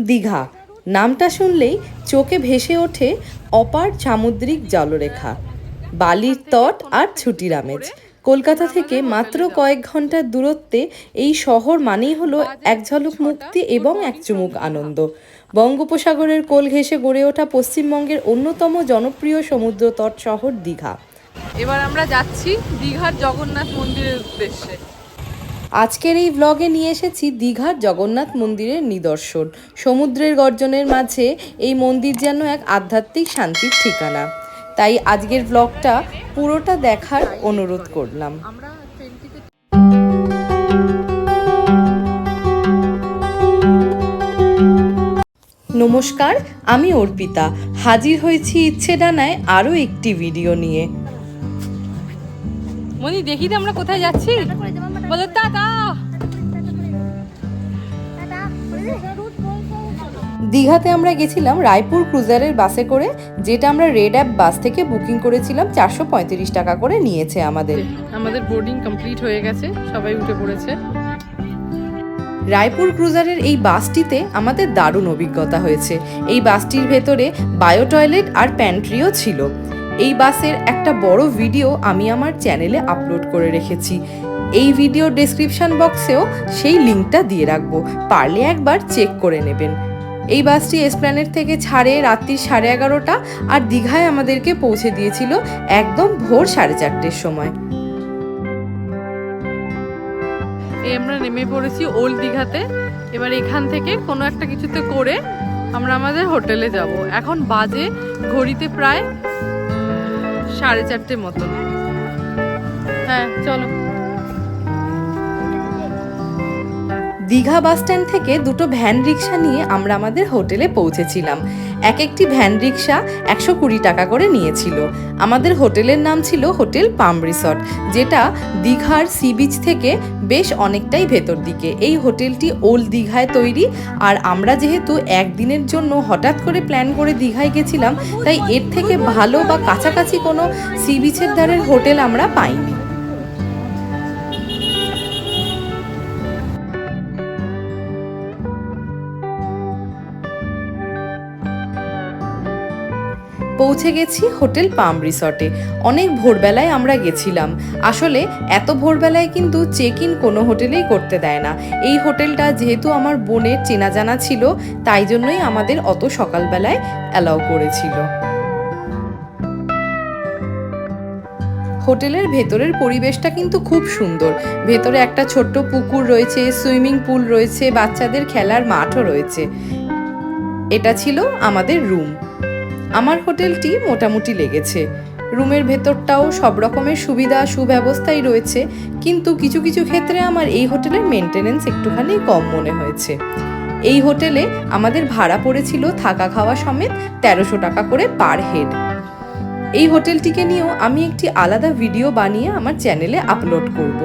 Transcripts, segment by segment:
দীঘা। নামটা শুনলেই চোখে ভেসে ওঠে অপার সামুদ্রিক জলরেখা। বালির তট আর ছুটির আমেজ। কলকাতা থেকে মাত্র কয়েক ঘণ্টার দূরত্বে এই শহর মানেই হলো এক ঝলক মুক্তি এবং এক চুমুক আনন্দ। বঙ্গোপসাগরের কোল ঘেঁষে গড়ে ওঠা পশ্চিমবঙ্গের অন্যতম জনপ্রিয় সমুদ্র তট শহর দীঘা। এবার আমরা যাচ্ছি দীঘার জগন্নাথ মন্দিরের উদ্দেশ্যে। আজকের এই ব্লগে নিয়ে এসেছি দীঘার জগন্নাথ মন্দিরের নিদর্শন। সমুদ্রের গর্জনের মাঝে এই মন্দির যেন এক আধ্যাত্মিক শান্তির ঠিকানা। তাই আজকের ব্লগটা পুরোটা দেখার অনুরোধ করলাম। নমস্কার আমি অর্পিতা। হাজির হয়েছি ইচ্ছে ডানায় আরও একটি ভিডিও নিয়ে। মনি দেখি তো আমরা কোথায় যাচ্ছি। বলো টাটা দীঘাতে আমরা গেছিলাম রায়পুর ক্রুজারের বাসে করে যেটা আমরা রেড অ্যাপ বাস থেকে বুকিং করেছিলাম চারশো পঁয়ত্রিশ টাকা করে নিয়েছে আমাদের। আমাদের বোর্ডিং কমপ্লিট হয়ে গেছে সবাই উঠে পড়েছে। রায়পুর ক্রুজারের এই বাসটিতে আমাদের দারুণ অভিজ্ঞতা হয়েছে। এই বাসটির ভেতরে বায়ো টয়লেট আর প্যান্ট্রিও ছিল। এই বাসের একটা বড় ভিডিও আমি আমার চ্যানেলে আপলোড করে রেখেছি। এই ভিডিও ডেসক্রিপশন বক্সেও সেই লিঙ্কটা দিয়ে রাখব। পারলে একবার চেক করে নেবেন। এই বাসটি এসপ্ল্যানেট থেকে ছাড়ে রাত্রি সাড়ে এগারোটা আর দীঘায় আমাদেরকে পৌঁছে দিয়েছিল একদম ভোর সাড়ে চারটের সময়। আমরা নেমে পড়েছি ওল্ড দীঘাতে। এবার এখান থেকে কোনো একটা কিছুতে করে আমরা আমাদের হোটেলে যাব। এখন বাজে ঘড়িতে প্রায় সাড়ে চারটে মতন। হ্যাঁ চলো। দীঘা বাস স্ট্যান্ড থেকে দুটো ভ্যান রিক্সা নিয়ে আমরা আমাদের হোটেলে পৌঁছেছিলাম। এক একটি ভ্যান রিক্সা একশো কুড়ি টাকা করে নিয়েছিল। আমাদের হোটেলের নাম ছিল হোটেল পাম রিসর্ট, যেটা দীঘার সি বিচ থেকে বেশ অনেকটাই ভেতর দিকে। এই হোটেলটি ওল্ড দীঘায় তৈরি, আর আমরা যেহেতু একদিনের জন্য হঠাৎ করে প্ল্যান করে দীঘায় গেছিলাম, তাই এর থেকে ভালো বা কাছাকাছি কোনো সি বিচের ধারের হোটেল আমরা পাইনি। পৌঁছে গেছি হোটেল পাম রিসর্টে। অনেক ভোরবেলায় আমরা গেছিলাম। আসলে এত ভোরবেলায় কিন্তু চেক ইন কোনো হোটেলেই করতে দেয় না। এই হোটেলটা যেহেতু আমার বোনের চেনা জানা ছিল, তাই জন্যই আমাদের অত সকালবেলায় অ্যালাউ করেছিল। হোটেলের ভেতরের পরিবেশটা কিন্তু খুব সুন্দর। ভেতরে একটা ছোট্ট পুকুর রয়েছে, সুইমিং পুল রয়েছে, বাচ্চাদের খেলার মাঠও রয়েছে। এটা ছিল আমাদের রুম। আমার হোটেলটি মোটামুটি লেগেছে। রুমের ভেতরটাও সব রকমের সুবিধা, সুব্যবস্থাই রয়েছে, কিন্তু কিছু কিছু ক্ষেত্রে আমার এই হোটেলের মেনটেনেন্স একটুখানি কম মনে হয়েছে। এই হোটেলে আমাদের ভাড়া পড়েছিল থাকা খাওয়া সমেত তেরোশো টাকা করে পার হেড। এই হোটেলটিকে নিয়েও আমি একটি আলাদা ভিডিও বানিয়ে আমার চ্যানেলে আপলোড করব।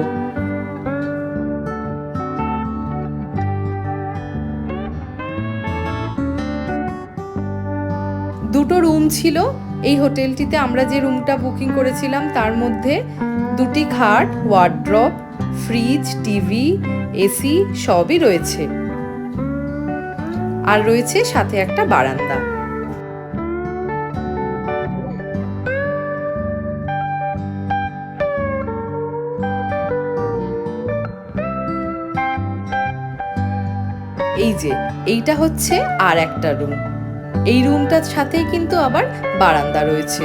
ছিল, এই হোটেলটিতে আমরা যে রুমটা বুকিং করেছিলাম তার মধ্যে দুটি খাট, ওয়ার্ড্রপ, ফ্রিজ, টিভি, এসি সবই রয়েছে। আর রয়েছে সাথে একটা বারান্দা। এই যে, এইটা হচ্ছে আর একটা রুম। এই রুমটার সাথেই কিন্তু আবার বারান্দা রয়েছে।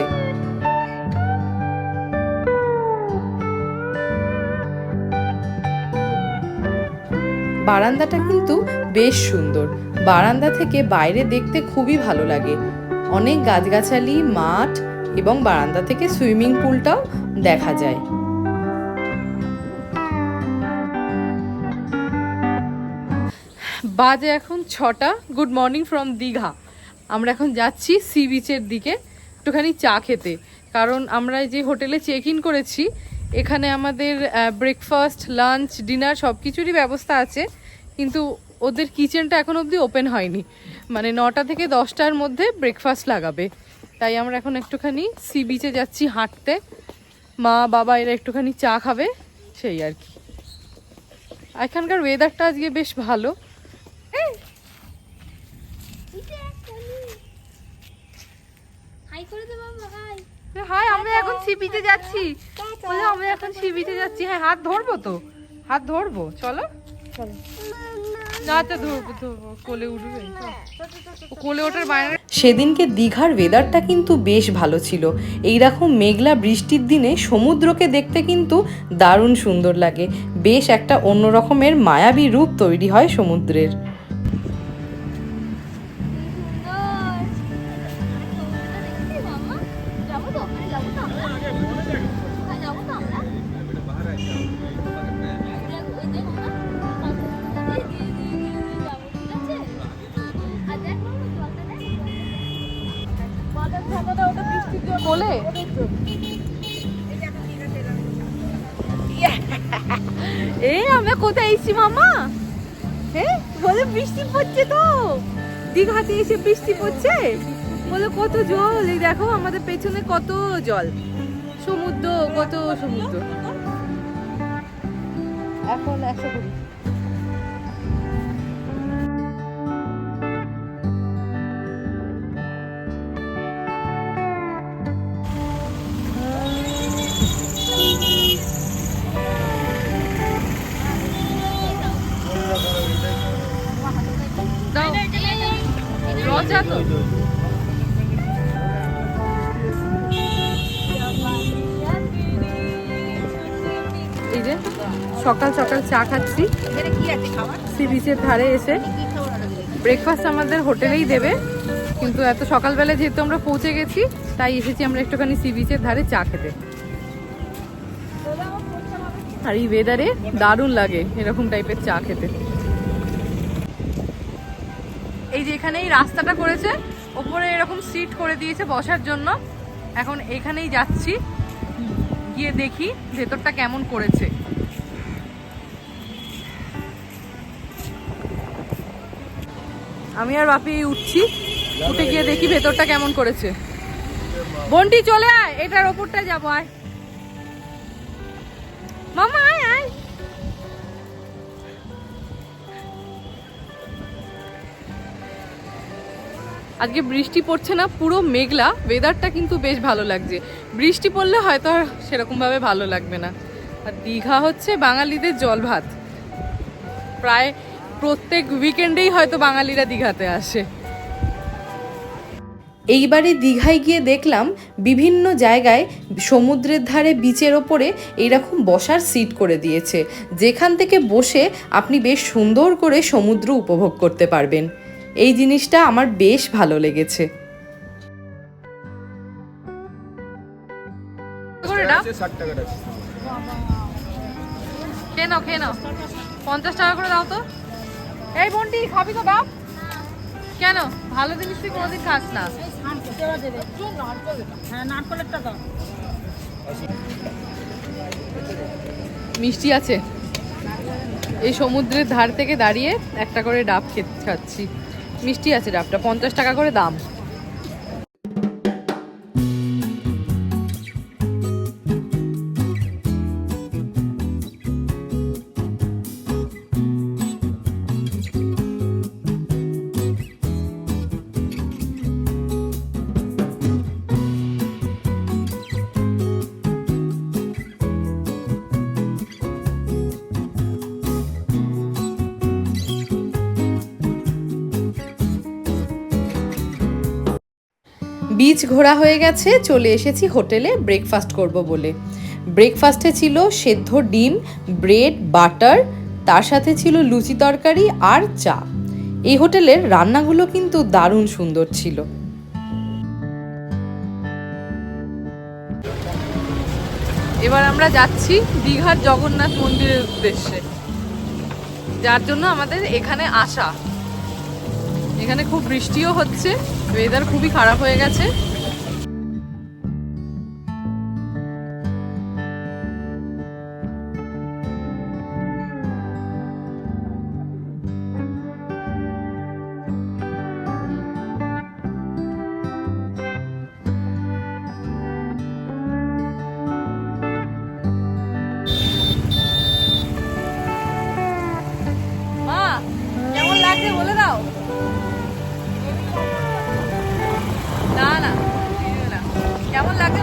বারান্দাটা কিন্তু বেশ সুন্দর। বারান্দা থেকে বাইরে দেখতে খুবই ভালো লাগে। অনেক গাছগাছালি, মাঠ এবং বারান্দা থেকে সুইমিং পুলটাও দেখা যায়। বাজে এখন ছটা। Good morning from Digha. আমরা এখন যাচ্ছি সি বিচের দিকে একটুখানি চা খেতে। কারণ আমরা যে হোটেলে চেক ইন করেছি, এখানে আমাদের ব্রেকফাস্ট লাঞ্চ ডিনার সব কিছুরই ব্যবস্থা আছে, কিন্তু ওদের কিচেনটা এখন অবধি ওপেন হয়নি। মানে নটা থেকে দশটার মধ্যে ব্রেকফাস্ট লাগাবে। তাই আমরা এখন একটুখানি সি বিচে যাচ্ছি হাঁটতে। মা, বাবা এরা একটুখানি চা খাবে, সেই আর কি। এখানকার ওয়েদারটা আজকে বেশ ভালো। হাই করে দে বাবা হাই হাই আমরা এখন সিবিতে যাচ্ছি বলে আমরা এখন সিবিতে যাচ্ছি হ্যাঁ হাত ধরবো তো হাত ধরবো চলো আচ্ছা বাইরে সেদিনকে দীঘার ওয়েদারটা কিন্তু বেশ ভালো ছিল এই রকম মেঘলা বৃষ্টির দিনে সমুদ্রকে দেখতে কিন্তু দারুণ সুন্দর লাগে বেশ একটা অন্য রকমের মায়াবী রূপ তৈরি হয় সমুদ্রের বৃষ্টি বলে কত জল? এই দেখো আমাদের পেছনে কত জল। সমুদ্র, কত সমুদ্র। এখন একশো কুড়ি। সকাল সকাল চা খাচ্ছি। সি বিচের ধারে এসে ব্রেকফাস্ট আমাদের হোটেলেই দেবে। কিন্তু এত সকালবেলা যেহেতু আমরা পৌঁছে গেছি তাই এসেছি আমরা একটুখানি সি বিচের ধারে চা খেতে। আর এই ওয়েদারে দারুণ লাগে এরকম টাইপের চা খেতে। এই যে এখানে এই রাস্তাটা করেছে ওপরে এরকম সিট করে দিয়েছে বসার জন্য। এখন এখানেই যাচ্ছি গিয়ে দেখি ভেতরটা কেমন করেছে। আমি আর বাপি উঠছি। উঠে গিয়ে দেখি ভেতরটা কেমন করেছে। বন্টি, চলে আয়। এটার ওপরটা যাব, আয়। মামা, আয় আয়। আজকে বৃষ্টি পড়ছে না, পুরো মেঘলা। ওয়েদারটা কিন্তু বেশ ভালো লাগছে। বৃষ্টি পড়লে হয়তো আর সেরকমভাবে ভালো লাগবে না। আর দীঘা হচ্ছে বাঙালিদের জল ভাত প্রায় প্রত্যেক উইকেন্ডেই হয়তো বাঙালিরা দীঘাতে আসে। এইবারে দীঘায় গিয়ে দেখলাম বিভিন্ন জায়গায় সমুদ্রের ধারে বিচের ওপরে এইরকম বসার সিট করে দিয়েছে। যেখান থেকে বসে আপনি বেশ সুন্দর করে সমুদ্র উপভোগ করতে পারবেন। এই জিনিসটা আমার বেশ ভালো লেগেছে। খেয়ে নাও। পঞ্চাশ টাকা করে দাও তো। এই বোনটি, খাবি তো ডাব কেন? ভালো জিনিস তুই কোনোদিন খাস না। মিষ্টি আছে। এই সমুদ্রের ধার থেকে দাঁড়িয়ে একটা করে ডাব খেতে খাচ্ছি। মিষ্টি আছে ডাবটা, পঞ্চাশ টাকা করে দাম। বিচ ঘোরা হয়ে গেছে, চলে এসেছি হোটেলে ব্রেকফাস্ট করব বলে। ব্রেকফাস্টে ছিল সেদ্ধ ডিম ব্রেড বাটার তার সাথে ছিল লুচি তরকারি আর চা। এই হোটেলের রান্নাগুলো কিন্তু দারুণ সুন্দর ছিল। এবার আমরা যাচ্ছি দীঘার জগন্নাথ মন্দিরের উদ্দেশ্যে। যার জন্য আমাদের এখানে আসা। এখানে খুব বৃষ্টিও হচ্ছে। ওয়েদার খুবই খারাপ হয়ে গেছে। কেমন লাগছে বলে দাও। কেমন লাগে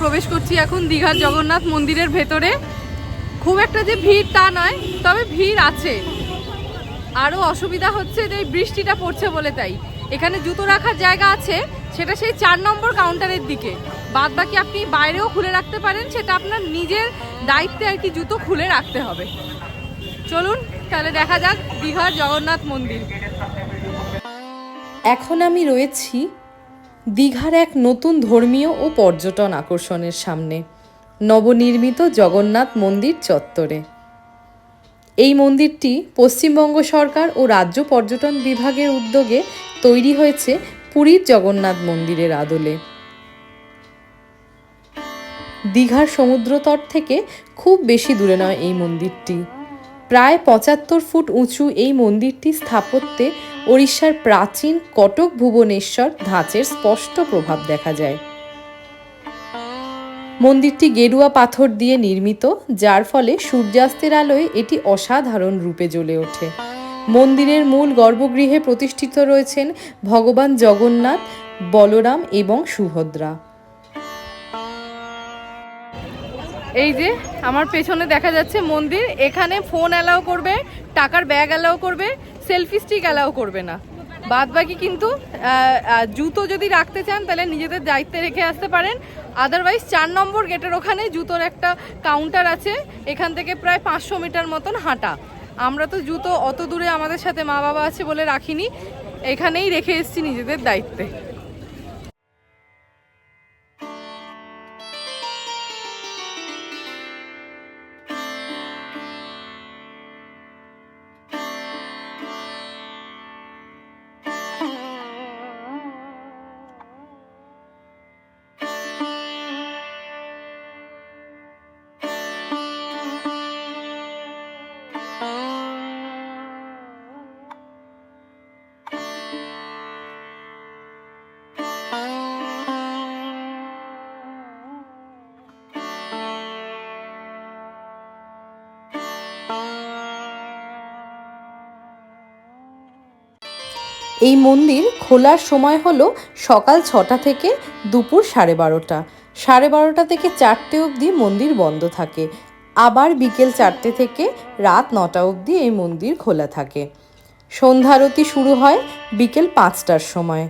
প্রবেশ করছি এখন দীঘার জগন্নাথ মন্দিরের ভেতরে। খুব একটা যে ভিড় তা নয়, তবে ভিড় আছে। আরও অসুবিধা হচ্ছে যে এই বৃষ্টিটা পড়ছে বলে তাই। এখানে জুতো রাখার জায়গা আছে, সেটা সেই চার নম্বর কাউন্টারের দিকে। বাদ বাকি আপনি বাইরেও খুলে রাখতে পারেন, সেটা আপনার নিজের দায়িত্বে আর কি জুতো খুলে রাখতে হবে। চলুন, তাহলে দেখা যাক দীঘার জগন্নাথ মন্দির। এখন আমি রয়েছি দীঘার এক নতুন ধর্মীয় ও পর্যটন আকর্ষণের সামনে, নবনির্মিত জগন্নাথ মন্দির চত্বরে। এই মন্দিরটি পশ্চিমবঙ্গ সরকার ও রাজ্য পর্যটন বিভাগের উদ্যোগে তৈরি হয়েছে পুরীর জগন্নাথ মন্দিরের আদলে। দীঘার সমুদ্রতট থেকে খুব বেশি দূরে নয় এই মন্দিরটি। প্রায় পঁচাত্তর ফুট উঁচু এই মন্দিরটি স্থাপত্যে ওড়িশার প্রাচীন কটক ভুবনেশ্বর ধাঁচের স্পষ্ট প্রভাব দেখা যায়। মন্দিরটি গেরুয়া পাথর দিয়ে নির্মিত, যার ফলে সূর্যাস্তের আলোয় এটি অসাধারণ রূপে জ্বলে ওঠে। মন্দিরের মূল গর্ভগৃহে প্রতিষ্ঠিত রয়েছেন ভগবান জগন্নাথ, বলরাম এবং সুভদ্রা। এই যে, আমার পেছনে দেখা যাচ্ছে মন্দির, এখানে ফোন অ্যালাউ করবে, টাকার ব্যাগ অ্যালাউ করবে সেলফি স্টিক অ্যালাউ করবে না। বাদ বাকি কিন্তু জুতো যদি রাখতে চান, তাহলে নিজেদের দায়িত্বে রেখে আসতে পারেন। আদারওয়াইজ চার নম্বর গেটের ওখানে জুতোর একটা কাউন্টার আছে। এখান থেকে প্রায় পাঁচশো মিটার মতন হাঁটা। আমরা তো জুতো অত দূরে আমাদের সাথে মা বাবা আছে বলে রাখিনি। এখানেই রেখে এসেছি নিজেদের দায়িত্বে। এই মন্দির খোলার সময় হলো সকাল ছটা থেকে দুপুর সাড়ে বারোটা। সাড়ে বারোটা থেকে চারটে অবধি মন্দির বন্ধ থাকে। আবার বিকেল চারটে থেকে রাত নটা অবধি এই মন্দির খোলা থাকে। সন্ধ্যারতি শুরু হয় বিকেল পাঁচটার সময়।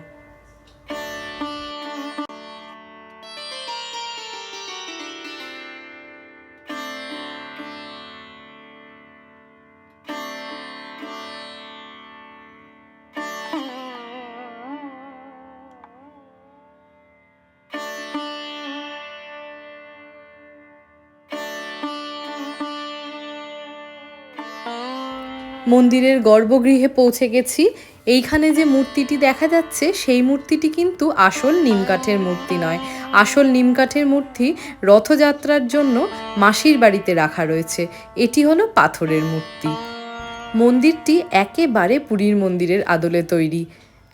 মন্দিরের গর্ভগৃহে পৌঁছে গেছি। এইখানে যে মূর্তিটি দেখা যাচ্ছে, সেই মূর্তিটি কিন্তু আসল নিমকাঠের মূর্তি নয়। আসল নিমকাঠের মূর্তি রথযাত্রার জন্য মাসির বাড়িতে রাখা রয়েছে। এটি হলো পাথরের মূর্তি। মন্দিরটি একেবারে পুরীর মন্দিরের আদলে তৈরি।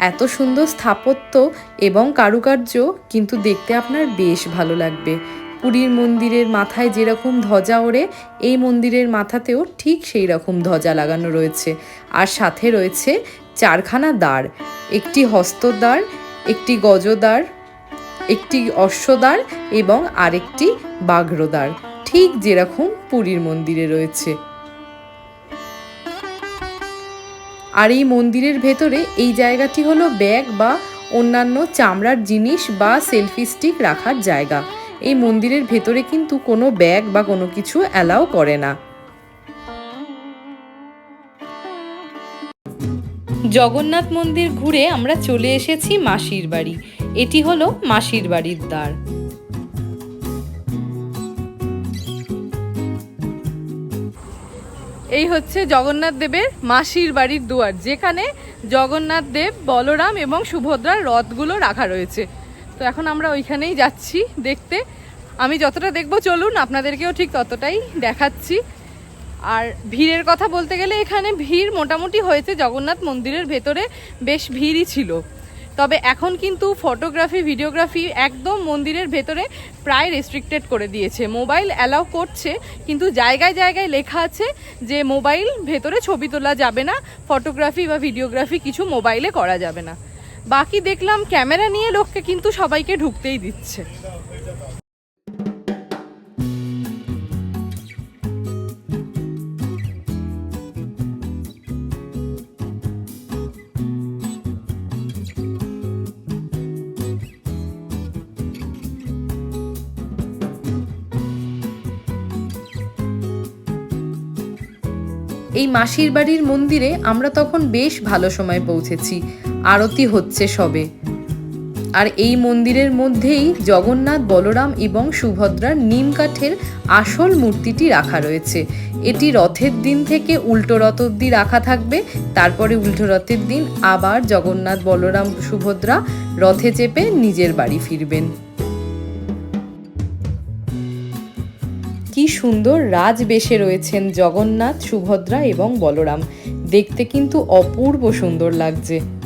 এত সুন্দর স্থাপত্য এবং কারুকার্য কিন্তু দেখতে আপনার বেশ ভালো লাগবে। পুরীর মন্দিরের মাথায় যেরকম ধ্বজা ওড়ে, এই মন্দিরের মাথাতেও ঠিক সেই রকম ধ্বজা লাগানো রয়েছে। আর সাথে রয়েছে চারখানা দ্বার, একটি হস্তদ্বার, একটি গজদ্বার, একটি অশ্বদ্বার এবং আরেকটি বাঘ্রদ্বার, ঠিক যেরকম পুরীর মন্দিরে রয়েছে। আর এই মন্দিরের ভেতরে এই জায়গাটি হলো ব্যাগ বা অন্যান্য চামড়ার জিনিস বা সেলফি স্টিক রাখার জায়গা। এই মন্দিরের ভেতরে কিন্তু কোনো ব্যাগ বা কোনো কিছু অ্যালাউ করে না। জগন্নাথ মন্দির ঘুরে আমরা চলে এসেছি মাসির বাড়ি। এটি হলো মাসির বাড়ির দ্বার। এই হচ্ছে জগন্নাথ দেবের মাসির বাড়ির দুয়ার, যেখানে জগন্নাথ দেব, বলরাম এবং সুভদ্রার রথগুলো রাখা রয়েছে। তো এখন আমরা ওইখানেই যাচ্ছি দেখতে। আমি যতটা দেখব, চলুন, আপনাদেরকেও ঠিক ততটাই দেখাচ্ছি। আর ভিড়ের কথা বলতে গেলে এখানে ভিড় মোটামুটি হয়েছে, জগন্নাথ মন্দিরের ভেতরে বেশ ভিড়ই ছিল। তবে এখন কিন্তু ফটোগ্রাফি, ভিডিওগ্রাফি একদম মন্দিরের ভেতরে প্রায় রেস্ট্রিক্টেড করে দিয়েছে। মোবাইল অ্যালাউ করছে, কিন্তু জায়গায় জায়গায় লেখা আছে যে মোবাইল ভেতরে ছবি তোলা যাবে না, ফটোগ্রাফি বা ভিডিওগ্রাফি কিছু মোবাইলে করা যাবে না। বাকি দেখলাম ক্যামেরা নিয়ে লোককে কিন্তু সবাইকে ঢুকতেই দিচ্ছে। এই মাসির বাড়ির মন্দিরে আমরা তখন বেশ ভালো সময় পৌঁছেছি। আরতি হচ্ছে সবে। আর এই মন্দিরের মধ্যেই জগন্নাথ, বলরাম এবং সুভদ্রার নিম কাঠের আসল মূর্তিটি রাখা রয়েছে। এটি রথের দিন থেকে উল্টো রথ অব্দি রাখা থাকবে। তারপরে উল্টো রথের দিন আবার জগন্নাথ, বলরাম, সুভদ্রা রথে চেপে নিজের বাড়ি ফিরবেন। কি সুন্দর রাজ বেশে রয়েছেন জগন্নাথ, সুভদ্রা এবং বলরাম। দেখতে কিন্তু অপূর্ব সুন্দর লাগছে।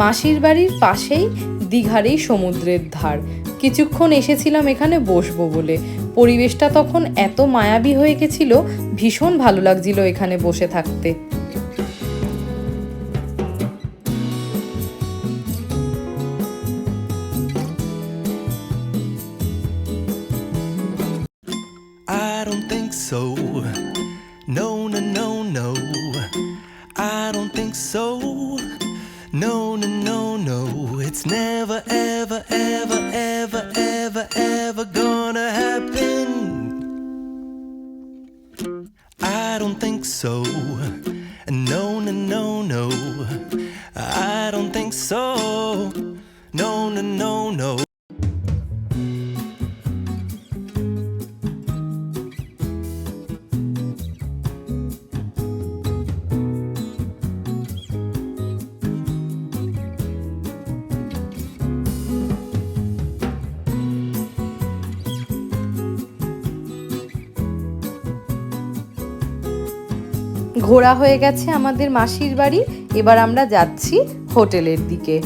মাসির বাড়ির পাশেই দীঘার এই সমুদ্রের ধার। কিছুক্ষণ এসেছিলাম এখানে বসবো বলে। পরিবেশটা তখন এত মায়াবী হয়ে গেছিল, ভীষণ ভালো লাগছিল এখানে বসে থাকতে। So. ঘোরা হয়ে গেছে আমাদের মাসির বাড়ি। এবার আমরা যাচ্ছি হোটেলের দিকে।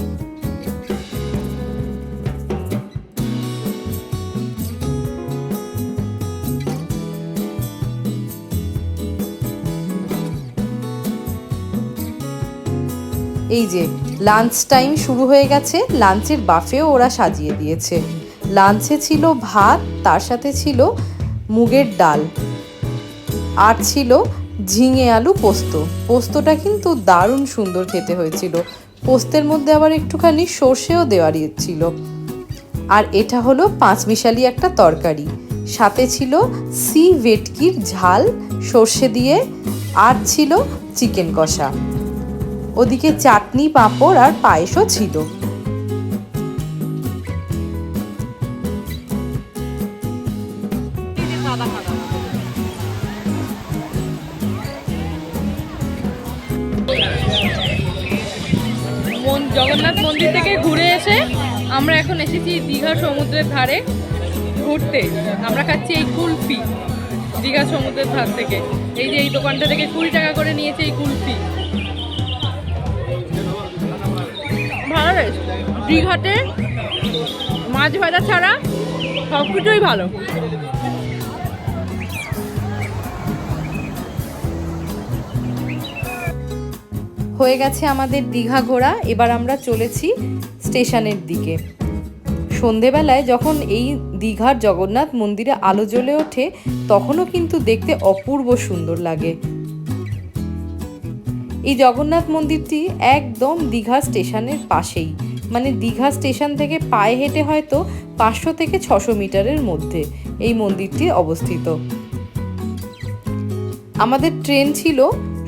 এই যে লাঞ্চ টাইম শুরু হয়ে গেছে। লাঞ্চের বাফেও ওরা সাজিয়ে দিয়েছে। লাঞ্চে ছিল ভাত, তার সাথে ছিল মুগের ডাল। আর ছিল ঝিঙে আলু পোস্ত। পোস্তটা কিন্তু দারুণ সুন্দর খেতে হয়েছিল। পোস্তের মধ্যে আবার একটুখানি সর্ষেও দেওয়া ছিল। আর এটা হলো পাঁচমিশালি একটা তরকারি। সাথে ছিল সি ভেটকির ঝাল, সর্ষে দিয়ে, আর ছিল চিকেন কষা। ওদিকে চাটনি, পাঁপড় আর পায়েসও ছিল। সমুদ্রের ধারে ঘুরতে আমরা খাচ্ছি এই কুলফি দীঘা সমুদ্রের ধার থেকে। এই যে এই দোকানটা থেকে কুড়ি টাকা করে নিয়েছে এই কুলফি। ভালো দীঘাতে মাছ ভাজা ছাড়া সব কিছুই ভালো। হয়ে গেছে আমাদের দীঘা ঘোরা, এবার আমরা চলেছি স্টেশনের দিকে। সন্ধেবেলায় যখন এই দীঘার জগন্নাথ মন্দিরে আলো জ্বলে ওঠে, তখনও কিন্তু দেখতে অপূর্ব সুন্দর লাগে। এই জগন্নাথ মন্দিরটি একদম দীঘা স্টেশনের পাশেই। মানে দীঘা স্টেশন থেকে পায়ে হেঁটে হয়তো পাঁচশো থেকে ছশো মিটারের মধ্যে এই মন্দিরটি অবস্থিত। আমাদের ট্রেন ছিল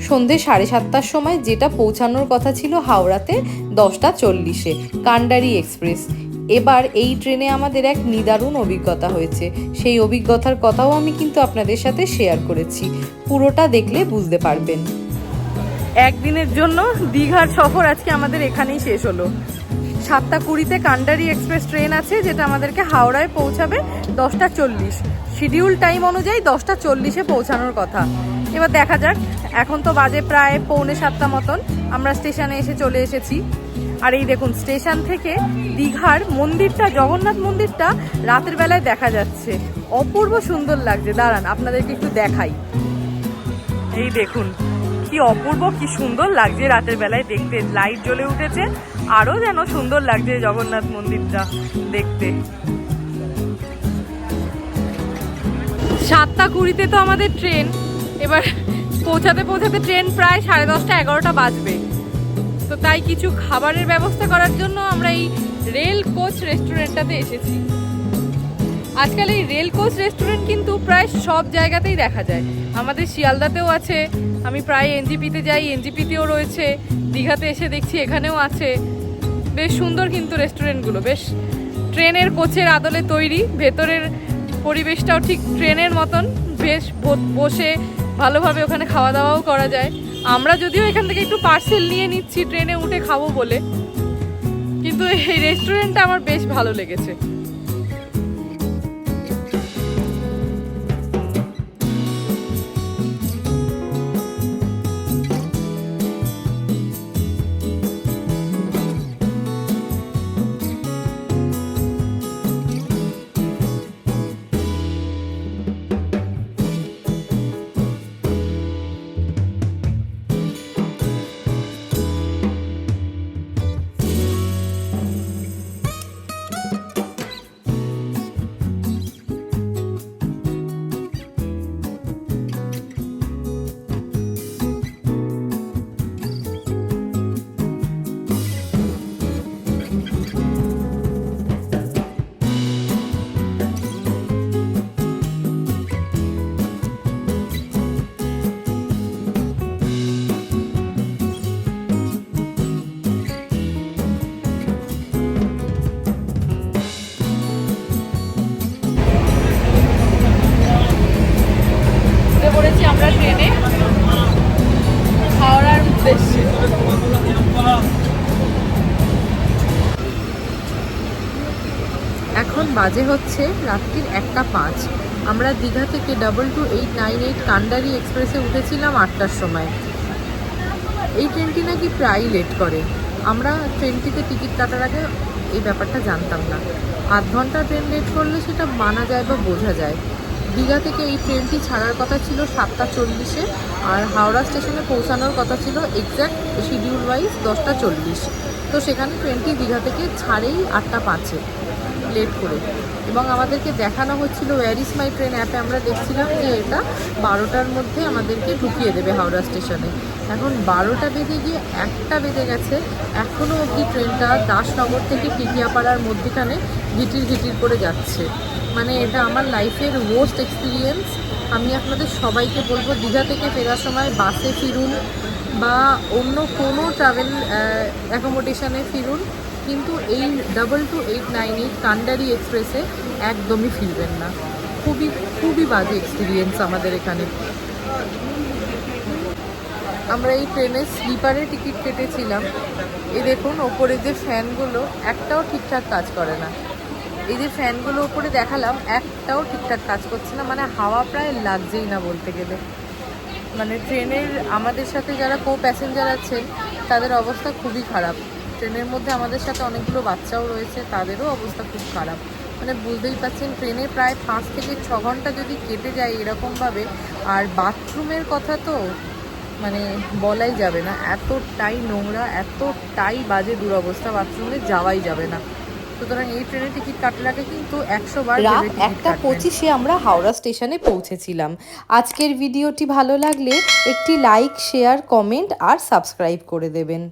সন্ধে সাড়ে সাতটার সময়, যেটা পৌঁছানোর কথা ছিল হাওড়াতে দশটা চল্লিশে, কান্ডারি এক্সপ্রেস। এবার এই ট্রেনে আমাদের এক নিদারুণ অভিজ্ঞতা হয়েছে। সেই অভিজ্ঞতার কথাও আমি কিন্তু আপনাদের সাথে শেয়ার করেছি। পুরোটা দেখলে বুঝতে পারবেন। একদিনের জন্য দীঘার সফর আজকে আমাদের এখানেই শেষ হলো। সাতটা কুড়িতে কান্ডারি এক্সপ্রেস ট্রেন আছে, যেটা আমাদেরকে হাওড়ায় পৌঁছাবে দশটা চল্লিশ। শিডিউল টাইম অনুযায়ী দশটা চল্লিশে পৌঁছানোর কথা। এবার দেখা যাক, এখন তো বাজে প্রায় পৌনে সাতটা মতন। আমরা স্টেশনে এসে চলে এসেছি। আর এই দেখুন, স্টেশন থেকে দীঘার মন্দিরটা, জগন্নাথ মন্দিরটা রাতের বেলায় দেখা যাচ্ছে। অপূর্ব সুন্দর লাগছে। দাঁড়ান, আপনাদেরকে একটু দেখাই। এই দেখুন, কি অপূর্ব, কি সুন্দর লাগছে রাতের বেলায় দেখতে। লাইট জ্বলে উঠেছে, আরও যেন সুন্দর লাগছে জগন্নাথ মন্দিরটা দেখতে। সাতটা কুড়িতে তো আমাদের ট্রেন, এবার পৌঁছাতে পৌঁছাতে ট্রেন প্রায় সাড়ে দশটা, এগারোটা বাজবে। তো তাই কিছু খাবারের ব্যবস্থা করার জন্য আমরা এই রেল কোচ রেস্টুরেন্টটাতে এসেছি। আজকাল এই রেল কোচ রেস্টুরেন্ট কিন্তু প্রায় সব জায়গাতেই দেখা যায়। আমাদের শিয়ালদাতেও আছে, আমি প্রায় এনজিপিতে যাই, এনজিপিতেও রয়েছে, দীঘাতে এসে দেখছি এখানেও আছে। বেশ সুন্দর কিন্তু রেস্টুরেন্টগুলো, বেশ ট্রেনের কোচের আদলে তৈরি, ভেতরের পরিবেশটাও ঠিক ট্রেনের মতন, বেশ বসে ভালোভাবে ওখানে খাওয়া দাওয়াও করা যায়। আমরা যদিও এখান থেকে একটু পার্সেল নিয়ে নিচ্ছি, ট্রেনে উঠে খাব বলে। কিন্তু এই রেস্টুরেন্টটা আমার বেশ ভালো লেগেছে। বাজে হচ্ছে রাত্রির একটা পাঁচ। আমরা দীঘা থেকে double two eight nine eight Kandari এক্সপ্রেসে উঠেছিলাম আটটার সময়। এই ট্রেনটি নাকি প্রায়ই লেট করে। আমরা ট্রেনটিতে টিকিট কাটার আগে এই ব্যাপারটা জানতাম না। আধ ঘণ্টা ট্রেন লেট করলে সেটা মানা যায় বা বোঝা যায়। দীঘা থেকে এই ট্রেনটি ছাড়ার কথা ছিল সাতটা চল্লিশে আর হাওড়া স্টেশনে পৌঁছানোর কথা ছিল এক্স্যাক্ট শিডিউল ওয়াইজ দশটা চল্লিশ। তো সেখানে ট্রেনটি দীঘা থেকে ছাড়েই আটটা পাঁচে। লেট করে। এবং আমাদেরকে দেখানো হচ্ছিল ওয়ার ইস মাই ট্রেন অ্যাপে আমরা দেখছিলাম যে এটা বারোটার মধ্যে আমাদেরকে ঢুকিয়ে দেবে হাওড়া স্টেশনে। এখন বারোটা বেজে গিয়ে একটা বেজে গেছে। এখনও অবধি ট্রেনটা দাসনগর থেকে টিকিয়াপাড়ার মধ্যেখানে ঘিটির ঘিটির করে যাচ্ছে। মানে এটা আমার লাইফের ওয়ার্স্ট এক্সপিরিয়েন্স আমি আপনাদের সবাইকে বলব, দীঘা থেকে ফেরার সময় বাসে ফিরুন বা অন্য কোনো ট্রাভেল অ্যাকোমোডেশনে ফিরুন। কিন্তু এই double two eight nine eight Kandari এক্সপ্রেসে একদমই ফিরবেন না। খুবই খুবই বাজে এক্সপিরিয়েন্স আমাদের এখানে। আমরা এই ট্রেনের স্লিপারে টিকিট কেটেছিলাম। এই দেখুন, ওপরে যে ফ্যানগুলো একটাও ঠিকঠাক কাজ করে না। এই যে ফ্যানগুলো ওপরে দেখালাম, একটাও ঠিকঠাক কাজ করছে না মানে হাওয়া প্রায় লাগছেই না বলতে গেলে। মানে ট্রেনের আমাদের সাথে যারা কো প্যাসেঞ্জার আছেন, তাদের অবস্থা খুবই খারাপ। ট্রেনের মধ্যে আমাদের সাথে অনেকগুলো বাচ্চাও রয়েছে তাদেরও অবস্থা খুব খারাপ। মানে বুঝতেই পারছেন ট্রেনে প্রায় পাঁচ থেকে ছ ঘণ্টা যদি কেটে যায় এরকমভাবে আর বাথরুমের কথা তো মানে বলাই যাবে না। এতটাই নোংরা এতটাই বাজে দুরবস্থা বাথরুমে যাওয়াই যাবে না। সুতরাং এই ট্রেনের টিকিট কাটার আগে কিন্তু একশো বার রাত একটা। পঁচিশে আমরা হাওড়া স্টেশনে পৌঁছেছিলাম। আজকের ভিডিওটি ভালো লাগলে একটি লাইক শেয়ার কমেন্ট আর সাবস্ক্রাইব করে দেবেন।